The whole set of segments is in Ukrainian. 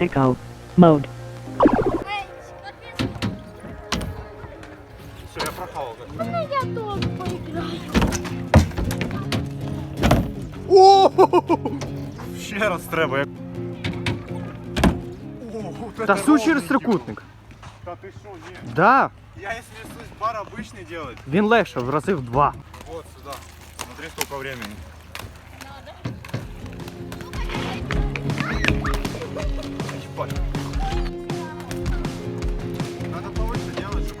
sicko mode. Все, я прохавал. Я тоже поиграю. Ще раз треба. як- О, вот Та это су через ровненько. трикутник. Та ты что, не. Да, Я если несусь бар обычный делать. він легше, в рази в два. Вот сюда. Смотри, сколько времени. Ебать. Надо повыше делать,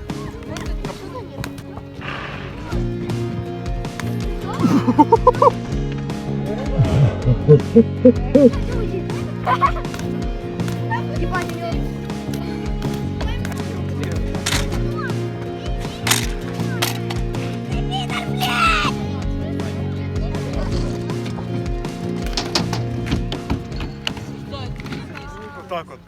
чтобы так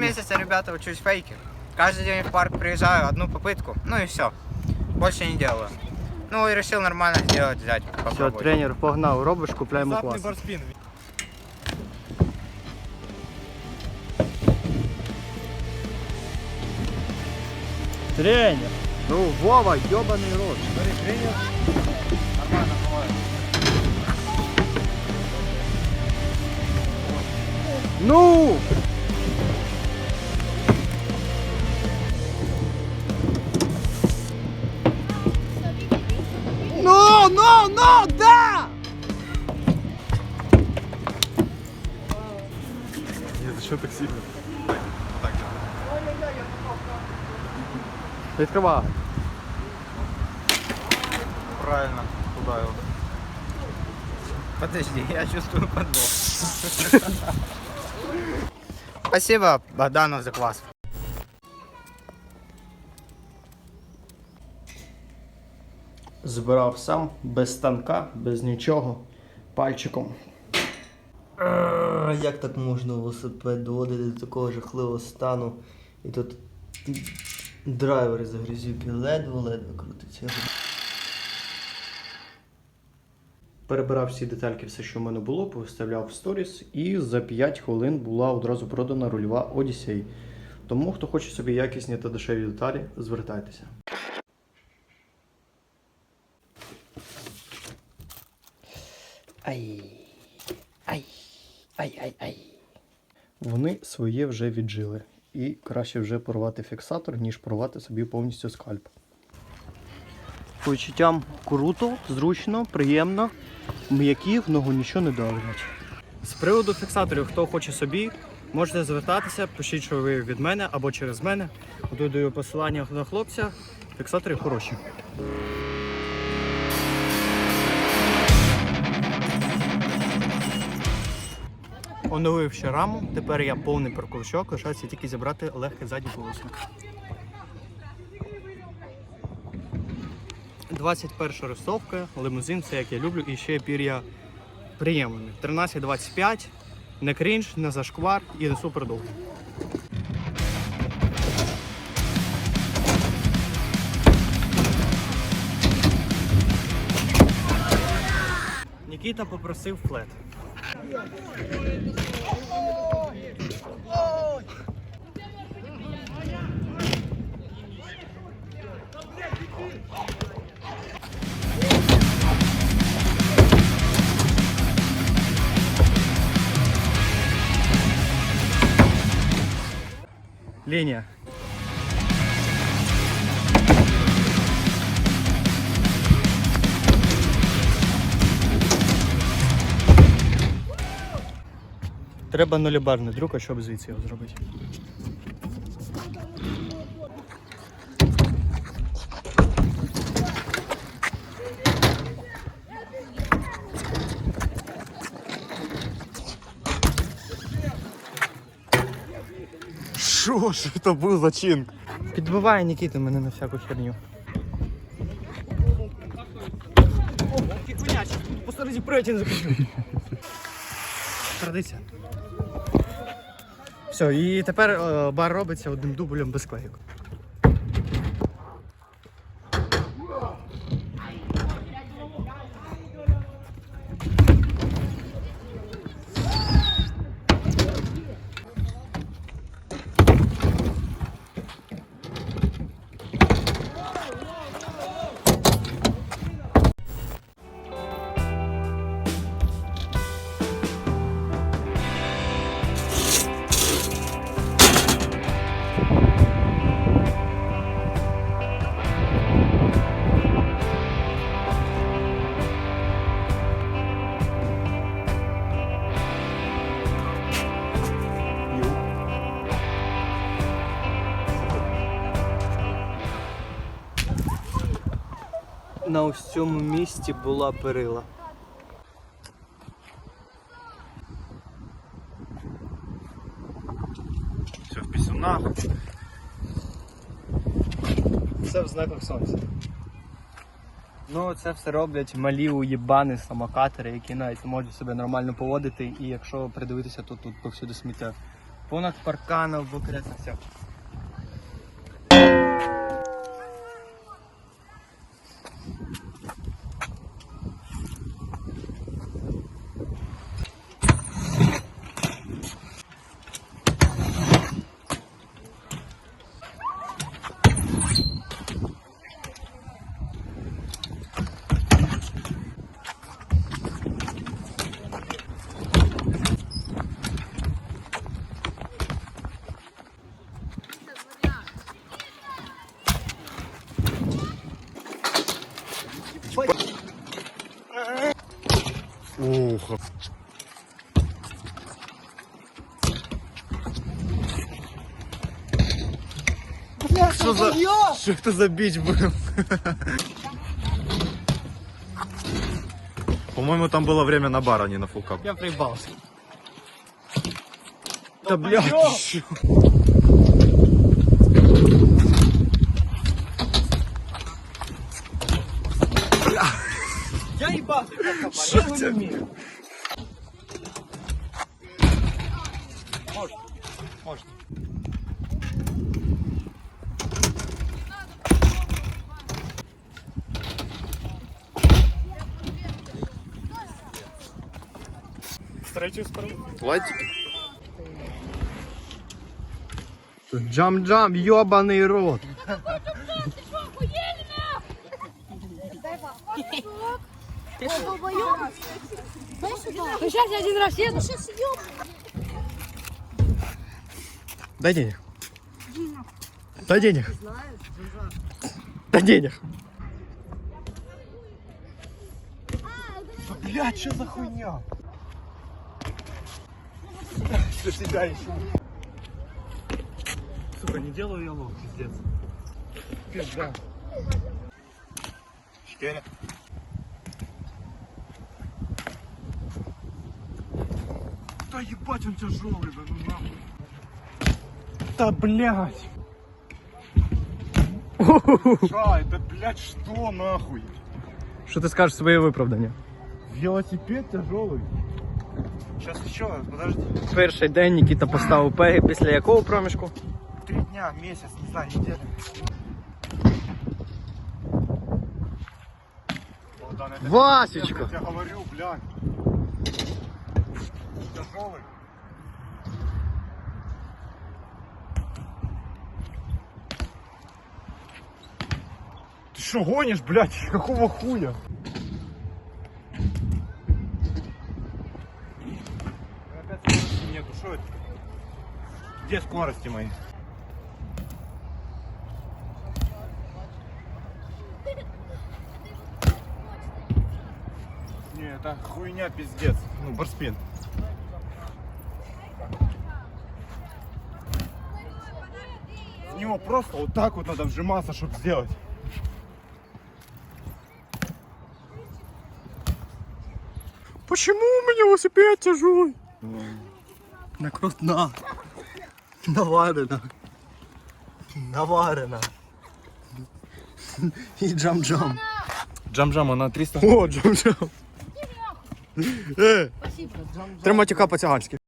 месяца, ребята, учусь фейки. Каждый день в парк приезжаю, одну попытку, ну и все. Больше не делаю. Ну и решил нормально сделать, взять, Все, попробовать. тренер погнав, робиш, купляємо клас. барспин. Тренер! Ну, Вова, йобаний рот. Смотри, тренер. Нормально бывает. Ну, Зачем так? Так, Відкривай. правильно. Туда его. Подожди, я чувствую подвох. Спасибо, Богдану, за класс. Збирав сам, без станка, без нічого, пальчиком. Як так можна велосипед доводити до такого жахливого стану? І тут драйвери за грязюки ледве-ледве крутиться. Перебирав всі детальки, все, що в мене було, повиставляв в сторіс, і за 5 хвилин була одразу продана рульова Odyssey. Тому, хто хоче собі якісні та дешеві деталі, звертайтеся. Ай. Ай. Ай, ай, ай. Вони своє вже віджили. І краще вже порвати фіксатор, ніж порвати собі повністю скальп. По відчуттям круто, зручно, приємно, м'які, в ногу нічого не давлять. З приводу фіксаторів, хто хоче собі, можете звертатися, пишіть, що ви від мене або через мене. Тут даю посилання на хлопця. Фіксатори хороші. Оновив ще раму, тепер я повний парковичок, лишається тільки зібрати легке заднє колесо. 21 рисовка, лимузин, це як я люблю, і ще пір'я приємне. 13-25, не крінж, не зашквар і не супер довго. Нікіта попросив флет. Леня, Треба нулібарний дрюк, щоб звідси його зробити. Що ж це був зачин? Підбиває Нікіта мене на всяку херню. Посередині приятель закрив. Традиція. Все, і тепер е, бар робиться одним дублем без клейок. На ось цьому місці була перила. Все в пісюнах. Все в знаках сонця. Ну, це все роблять малі уєбани самокатери, які навіть не можуть себе нормально поводити, і якщо придивитися, то тут повсюди сміття. Понад парканом, в окресах все. Ух. Що за... Що це за біч був? По-моему, там было время на бар, а не на фулкап. Я приїбався. Да, блядь, умею. Может, может. Встречу справа. Лайтики. Джам-джам, ёбаный рот. Сейчас я один раз еду. Дай денег. Дай денег. Дай денег. Блядь, что за хуйня? Для себя еще. Сука, не делаю я лох, пиздец. Пизда. Четыре. Да ебать, он тяжелый, да ну нахуй. Да блядь. Ша, это блядь что нахуй? Що ти скажеш своє виправдання? Велосипед тяжелый. Сейчас еще, подожди. Перший день Нікіта поставив пеги, після якого проміжку? Три дня, месяц, не знаю, неделя. Богдан, это Васечка! Я тебе говорю, блядь. Тяжелый. Ты что гонишь, блядь? Какого хуя? Опять скорости нету, что это? Где скорости мои? Не, это хуйня пиздец. Ну, барспин. Него просто вот так вот надо вжиматься, чтобы сделать. Почему у меня велосипед тяжелый? Накрутна. Наварена. Наварена. І джам-джам. Джам-джам, на 300 О, джам-джам. Е, Спасибо. Три матюка по-циганськи.